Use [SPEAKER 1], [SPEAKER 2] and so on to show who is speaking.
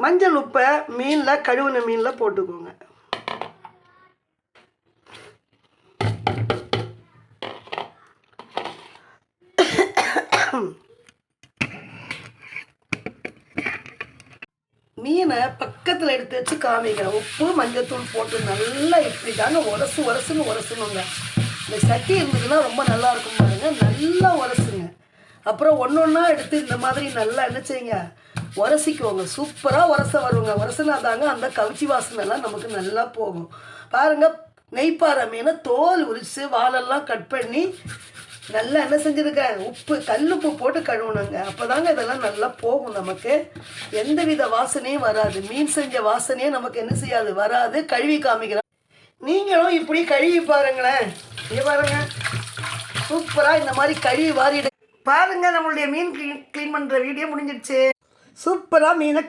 [SPEAKER 1] மஞ்சள் உப்பை மீனில் கழுவுன மீனில் போட்டுக்கோங்க. மீனை பக்கத்தில் எடுத்து வச்சு காமிக்கிறேன். உப்பு மஞ்சத்தூள் போட்டு நல்லா இப்படி தாங்க உரசு உரசுன்னு உரசணுங்க. இந்த சட்டி இருந்ததுன்னா ரொம்ப நல்லா இருக்கும் பாருங்க. நல்லா அப்புறம் ஒன்று ஒன்றா எடுத்து இந்த மாதிரி நல்லா என்ன செய்யுங்க? உரசிக்குவோங்க. சூப்பராக உரச வருவோங்க உரசுனா தாங்க அந்த கவிச்சி வாசனைலாம் நமக்கு நல்லா போகும். பாருங்க நெய்ப்பாறை மீனை தோல் உரித்து வாழெல்லாம் கட் பண்ணி நல்லா என்ன செஞ்சுருக்கேன் உப்பு கல்லுப்பு போட்டு கழுவணுங்க. அப்போ தாங்க இதெல்லாம் நல்லா போகும் நமக்கு. எந்த வித வாசனையும் வராது. மீன் செஞ்ச வாசனையே நமக்கு என்ன செய்யாது? வராது. கழுவி காமிக்கிறேன் நீங்களும் இப்படி கழுவி பாருங்களேன். இங்கே பாருங்க. சூப்பராக இந்த மாதிரி கழுவி வாரிடு பாருங்க நம்மளுடைய மீன் க்ளீன் க்ளீன் பண்ணுற வீடியோ முடிஞ்சிடுச்சு சூப்பராக மீனை